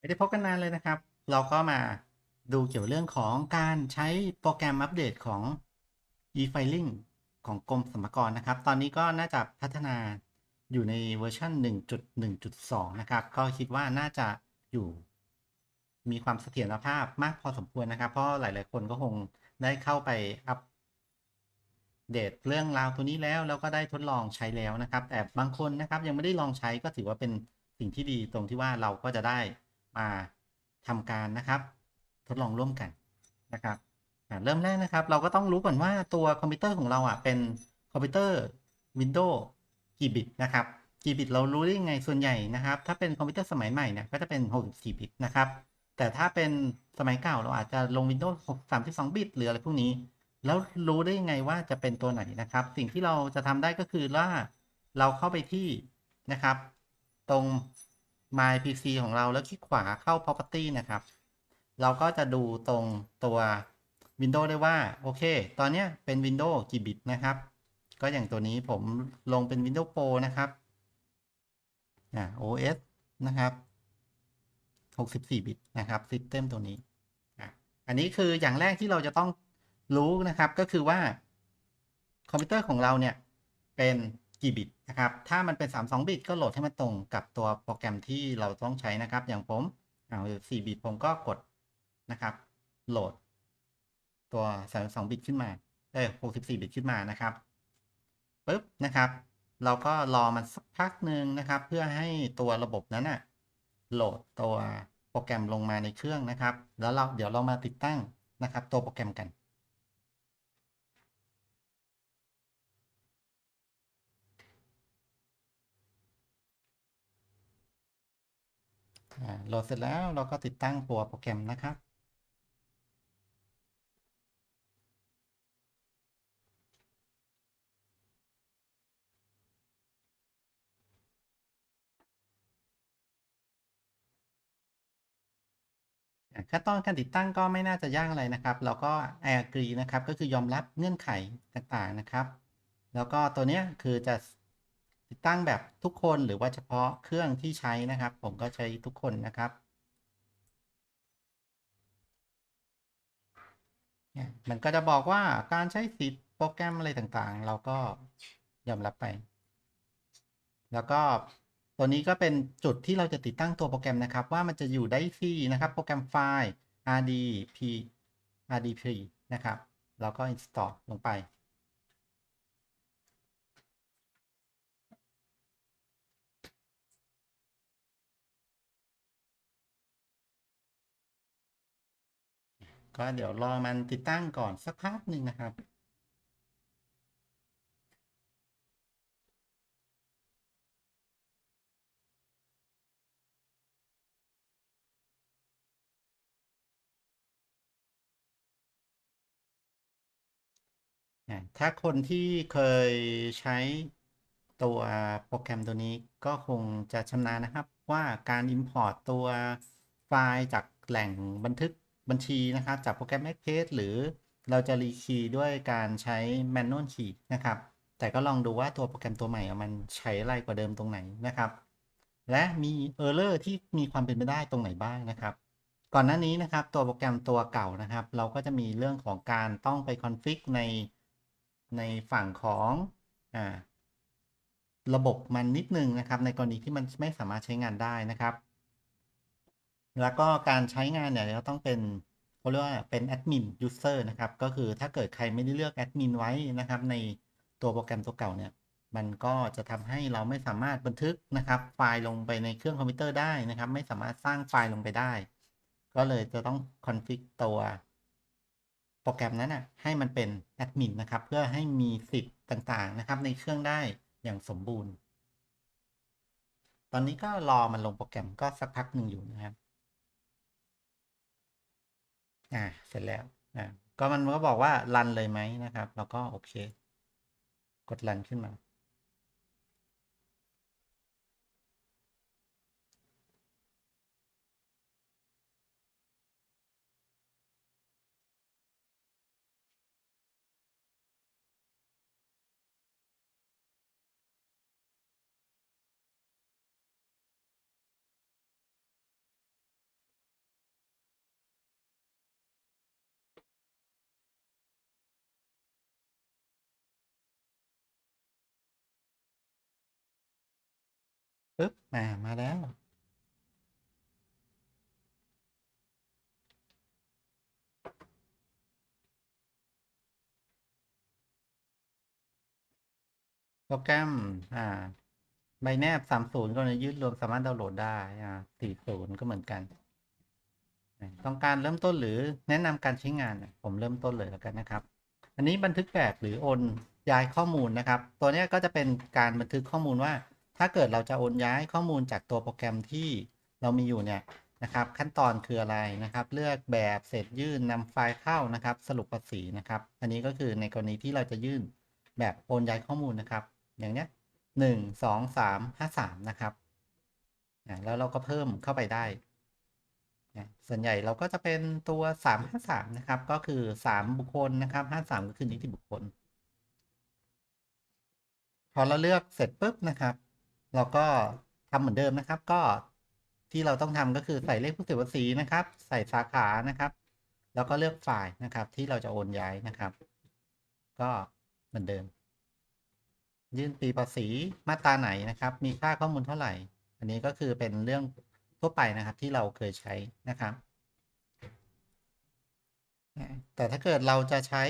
ไม่ได้พบกันนานเลยนะครับ เราก็มาดูเกี่ยวเรื่องของการใช้โปรแกรมอัปเดตของ e-filing ของกรมสรรพากรนะครับ ตอนนี้ก็น่าจะพัฒนาอยู่ในเวอร์ชัน1.1.2 นะครับ ก็คิดว่าน่าจะอยู่มีความเสถียรภาพมากพอสมควรนะครับ เพราะหลาย ๆ คนก็คงได้เข้าไปอัปเดตเรื่องราวตัวนี้แล้วแล้วก็ได้ทดลองใช้แล้วนะครับ แต่บางคนนะครับยังไม่ได้ลองใช้ก็ถือว่าเป็นสิ่งที่ดีตรงที่ว่าเราก็จะได้ มาทำการนะครับ ทดลองร่วมกันนะครับเริ่มแรกนะครับ เราก็ต้องรู้ก่อนว่าตัวคอมพิวเตอร์ของเราอะเป็นคอมพิวเตอร์ Windows กี่บิตนะครับกี่บิตเรารู้ได้ยังไงส่วนใหญ่นะครับ ถ้าเป็นคอมพิวเตอร์สมัยใหม่เนี่ยก็จะเป็น64บิตนะครับแต่ถ้าเป็นสมัยเก่าเราอาจจะลง Windows 32 บิตหรืออะไรพวกนี้ แล้วรู้ได้ยังไงว่าจะเป็นตัวไหนนะครับ สิ่งที่เราจะทำได้ก็คือว่าเราเข้าไปที่นะครับ ตรง My PC ของเราแล้วคลิกขวาเข้า Property นะครับ เราก็จะดูตรงตัว Windows ได้ว่า โอเค ตอนเนี้ยเป็น Windows กี่บิตนะครับ ก็อย่างตัวนี้ผมลงเป็น Windows Pro นะครับอ่า OS นะครับ64 บิตนะครับ System ตัวนี้ อันนี้คืออย่างแรกที่เราจะต้องรู้นะครับก็คือว่า คอมพิวเตอร์ของเราเนี่ย เป็นกี่บิต นะครับ ถ้ามันเป็น 32 บิตก็โหลดให้มันตรงกับตัวโปรแกรมที่เราต้องใช้นะครับ อย่างผมเอา4บิตผมก็กดนะครับ โหลด ตัว 32 บิตขึ้นมาเอ้ย64 บิตขึ้นมานะครับปุ๊บนะครับ เราก็รอมันสักพักหนึ่งนะครับ เพื่อให้ตัวระบบนั้นอะโหลดตัวโปรแกรมลงมาในเครื่องนะครับ แล้วเราเดี๋ยวเรามาติดตั้งนะครับ ตัวโปรแกรมกัน โหลดเสร็จแล้วเราก็ติดตั้งตัวโปรแกรมนะครับ ขั้นตอนการติดตั้งก็ไม่น่าจะยากอะไรนะครับ เราก็ I agree นะครับ ก็คือยอมรับเงื่อนไขต่างๆนะครับ แล้วก็ตัวนี้คือจะ ติดตั้งแบบทุกคนหรือว่าเฉพาะเครื่องที่ใช้นะครับ ผมก็ใช้ทุกคนนะครับเนี่ยมันก็จะบอกว่าการใช้สิทธิ์โปรแกรมอะไรต่างๆ เราก็ยอมรับไป แล้วก็ตัวนี้ก็เป็นจุดที่เราจะติดตั้งตัวโปรแกรมนะครับ ว่ามันจะอยู่ได้ที่นะครับโปรแกรมไฟล์ rdp rdp นะครับ แล้วก็ install ลงไป ก็เดี๋ยวรอมันติดตั้งก่อนสักพักหนึ่งนะครับถ้าคนที่เคยใช้ตัวโปรแกรมตัวนี้ก็คงจะชำนาญนะครับว่าการ Import ตัวไฟล์จากแหล่งบันทึก บัญชีนะครับ จากโปรแกรม Access หรือเราจะรีคีย์ด้วยการใช้ Manual Key นะครับ แต่ก็ลองดูว่าตัวโปรแกรมตัวใหม่อะมันใช้อะไรกว่าเดิมตรงไหนนะครับ และมี Error ที่มีความเป็นไปได้ตรงไหนบ้างนะครับ ก่อนหน้านี้นะครับตัวโปรแกรมตัวเก่านะครับ เราก็จะมีเรื่องของการต้องไปคอนฟิกในในฝั่งของอ่าระบบมันนิดนึงนะครับ ในกรณีที่มันไม่สามารถใช้งานได้นะครับ แล้วก็การใช้งานเนี่ยเราต้องเป็นเขาเรียกว่าเป็นแอดมินยูเซอร์นะครับ ก็คือถ้าเกิดใครไม่ได้เลือกแอดมินไว้นะครับ ในตัวโปรแกรมตัวเก่าเนี่ย มันก็จะทำให้เราไม่สามารถบันทึกนะครับ ไฟล์ลงไปในเครื่องคอมพิวเตอร์ได้นะครับ ไม่สามารถสร้างไฟล์ลงไปได้ ก็เลยจะต้องคอนฟิกตัวโปรแกรมนั้นนะให้มันเป็นแอดมินนะครับ เพื่อให้มีสิทธิ์ต่างๆนะครับ ในเครื่องได้อย่างสมบูรณ์ ตอนนี้ก็รอมันลงโปรแกรมก็สักพักหนึ่งอยู่นะครับ อ่าเสร็จแล้วอ่าก็มันก็บอกว่ารันเลยไหมนะครับ แล้วก็โอเค กดรันขึ้นมา ปึ๊บมามาแล้ว โปรแกรม อ่า ใบแนบสามศูนย์กรณียืดรวมสามารถดาวน์โหลดได้ อ่าสี่ศูนย์ก็เหมือนกัน ต้องการเริ่มต้นหรือแนะนำการใช้งาน ผมเริ่มต้นเลยแล้วกันนะครับ อันนี้บันทึกแบบหรือโอนย้ายข้อมูลนะครับ ตัวนี้ก็จะเป็นการบันทึกข้อมูลว่า ถ้าเกิดเราจะโอนย้ายข้อมูลจากตัวโปรแกรมที่เรามีอยู่เนี่ยนะครับ ขั้นตอนคืออะไรนะครับ เลือกแบบเสร็จยื่นนำไฟล์เข้านะครับ สรุปภาษีนะครับ อันนี้ก็คือในกรณีที่เราจะยื่นแบบโอนย้ายข้อมูลนะครับ อย่างเนี้ยหนึ่งสองสามห้าสามนะครับอ่าแล้วเราก็เพิ่มเข้าไปได้ส่วนใหญ่เราก็จะเป็นตัวสามห้าสามนะครับ ก็คือสามบุคคลนะครับห้าสามก็คือนิติบุคคล พอเราเลือกเสร็จปุ๊บนะครับ เราก็ทำเหมือนเดิมนะครับ ก็ที่เราต้องทำก็คือใส่เลขผู้เสียภาษีนะครับ ใส่สาขานะครับ แล้วก็เลือกไฟล์นะครับ ที่เราจะโอนย้ายนะครับ ก็เหมือนเดิม ยื่นปีภาษีมาตราไหนนะครับ มีค่าข้อมูลเท่าไหร่ อันนี้ก็คือเป็นเรื่องทั่วไปนะครับที่เราเคยใช้นะครับ แต่ถ้าเกิดเราจะใช้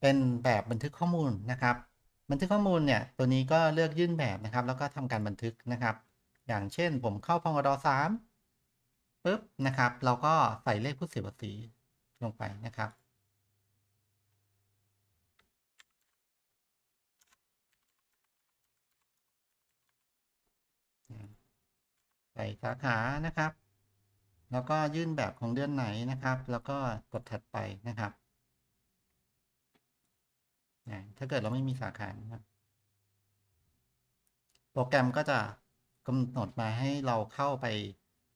เป็นแบบบันทึกข้อมูลนะครับ บันทึกข้อมูลเนี่ยตัวนี้ก็เลือกยื่นแบบนะครับ แล้วก็ทำการบันทึกนะครับ อย่างเช่นผมเข้าพงดสามปุ๊บนะครับ เราก็ใส่เลขผู้เสียภาษีลงไปนะครับ ใส่สาขานะครับ แล้วก็ยื่นแบบของเดือนไหนนะครับ แล้วก็กดถัดไปนะครับ อ่าถ้าเกิดเราไม่มีสาขานะครับโปรแกรมก็จะกำหนดมาให้เราเข้าไป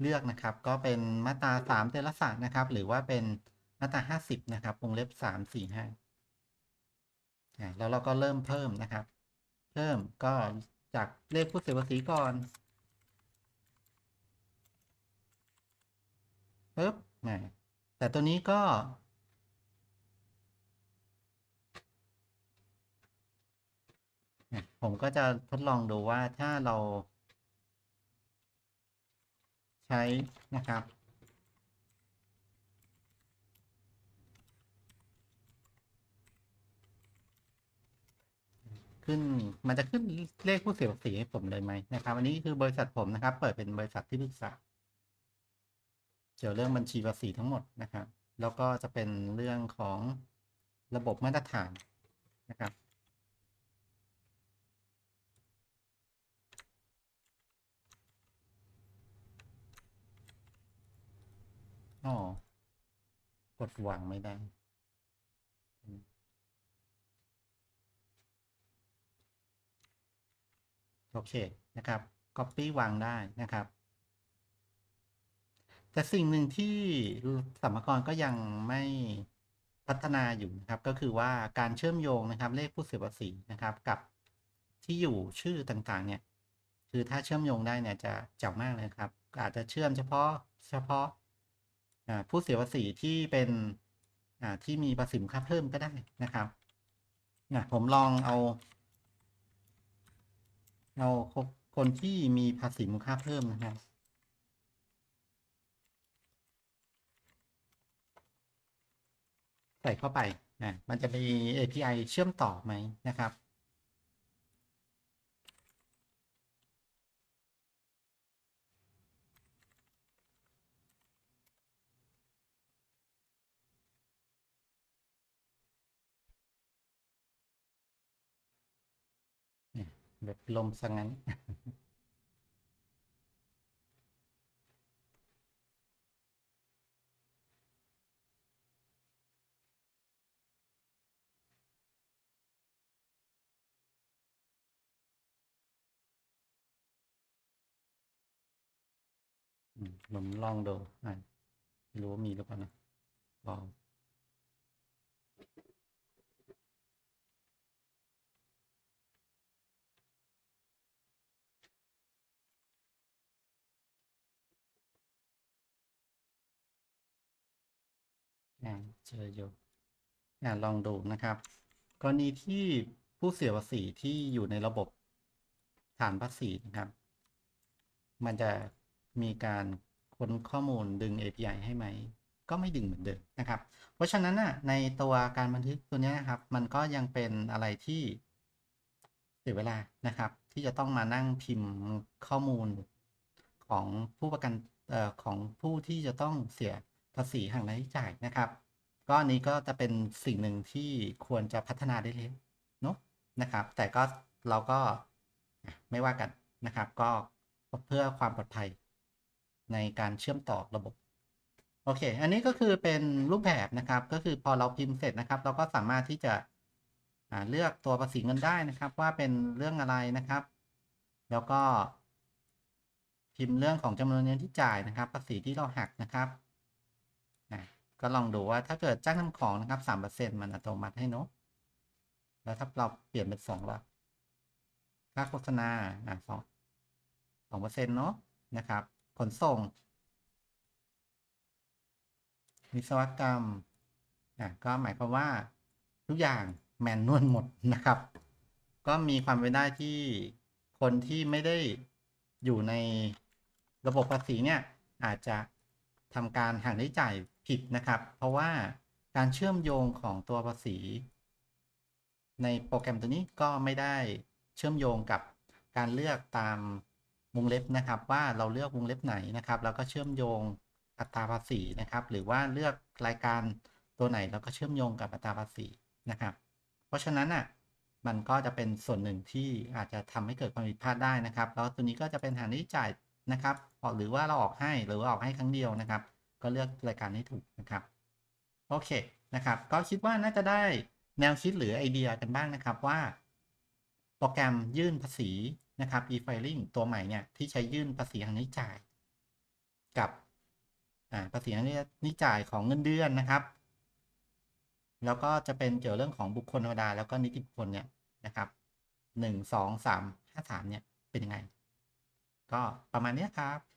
เลือกนะครับ ก็เป็นมาตราสามเตระสะนะครับ หรือว่าเป็นมาตราห้าสิบนะครับวงเล็บสามสี่ห้าแล้วเราก็เริ่มเพิ่มนะครับ เพิ่มก็จากเลขผู้เสียภาษีก่อนปึ๊บแต่ตัวนี้ก็นะ ผมก็จะทดลองดูว่าถ้าเรา ใช้นะครับ ขึ้นมันจะขึ้นเลขผู้เสียภาษีให้ผมเลยไหมนะครับ อันนี้คือบริษัทผมนะครับ เปิดเป็นบริษัทที่ปรึกษาเกี่ยวเรื่องบัญชีภาษีทั้งหมดนะครับ แล้วก็จะเป็นเรื่องของระบบมาตรฐานนะครับ อ๋อกดวางไม่ได้โอเคนะครับ Copy วางได้นะครับ แต่สิ่งหนึ่งที่สมภากรก็ยังไม่พัฒนาอยู่นะครับ ก็คือว่าการเชื่อมโยงนะครับ เลขผู้เสียภาษีนะครับ กับที่อยู่ชื่อต่างๆ เนี่ย คือถ้าเชื่อมโยงได้เนี่ยจะเจ๋งมากเลยครับ อาจจะเชื่อมเฉพาะเฉพาะ ผู้เสียภาษีที่เป็นที่มีภาษีมูลค่าเพิ่มก็ได้นะครับผมลองเอาเอาคนที่มีภาษีมูลค่าเพิ่มนะครับใส่เข้าไปนะมันจะมี API เชื่อมต่อไหมนะครับ เนี่ย แบบลมสังงั้น ผมลองดูอ่าไม่รู้ว่ามีหรือเปล่านะลอง เจออยู่อ่าลองดูนะครับ กรณีที่ผู้เสียภาษีที่อยู่ในระบบฐานภาษีนะครับ มันจะมีการค้นข้อมูลดึง API ให้ไหม ก็ไม่ดึงเหมือนเดิมนะครับ เพราะฉะนั้นนะในตัวการบันทึกตัวนี้นะครับ มันก็ยังเป็นอะไรที่เสียเวลานะครับ ที่จะต้องมานั่งพิมพ์ข้อมูลของผู้ประกันออของผู้ที่จะต้องเสีย ภาษีห่างรายจ่ายนะครับ ก็อันนี้ก็จะเป็นสิ่งหนึ่งที่ควรจะพัฒนาได้เลยเนาะนะครับ แต่ก็เราก็ไม่ว่ากันนะครับ ก็เพื่อความปลอดภัยในการเชื่อมต่อระบบ โอเค อันนี้ก็คือเป็นรูปแบบนะครับ ก็คือพอเราพิมพ์เสร็จนะครับ เราก็สามารถที่จะเลือกตัวภาษีเงินได้นะครับ ว่าเป็นเรื่องอะไรนะครับ แล้วก็พิมพ์เรื่องของจำนวนเงินที่จ่ายนะครับ ภาษีที่เราหักนะครับ ก็ลองดูว่าถ้าเกิดจ้างทำของนะครับสามเปอร์เซ็นมันอัตโนมัติให้เนอะแล้วถ้าเราเปลี่ยนเป็นสองละค่าโฆษณาอะสองสองเปอร์เซ็นเนาะนะครับ ขนส่ง วิศวกรรมอะก็หมายความว่าทุกอย่างแมนนวลหมดนะครับ ก็มีความเป็นได้ที่คนที่ไม่ได้อยู่ในระบบภาษีเนี่ยอาจจะทำการหักได้จ่าย ผิดนะครับ เพราะว่าการเชื่อมโยงของตัวภาษี ในโปรแกรมตัวนี้ก็ไม่ได้เชื่อมโยงกับการเลือกตามวงเล็บนะครับ ว่าเราเลือกวงเล็บไหนนะครับ แล้วก็เชื่อมโยงอัตราภาษีนะครับ หรือว่าเลือกรายการตัวไหนแล้วก็เชื่อมโยงกับอัตราภาษีนะครับ เพราะฉะนั้นอะมันก็จะเป็นส่วนหนึ่งที่อาจจะทำให้เกิดความผิดพลาดได้นะครับ แล้วตัวนี้ก็จะเป็นหารที่จ่ายนะครับหรือว่าเราออกให้หรือว่าออกให้ครั้งเดียวนะครับ ก็เลือกรายการให้ถูกนะครับ โอเคนะครับ ก็คิดว่าน่าจะได้แนวคิดหรือไอเดียกันบ้างนะครับว่า โปรแกรมยื่นภาษีนะครับ e-filing ตัวใหม่เนี่ยที่ใช้ยื่นภาษีทางนิจ่าย กับภาษีทางนิจ่ายของเงินเดือนนะครับ แล้วก็จะเป็นเกี่ยวเรื่องของบุคคลธรรมดา แล้วก็นิติบุคคลเนี่ยนะครับหนึ่งสองสามห้าสามเนี่ยเป็นยังไง ก็ประมาณนี้ครับ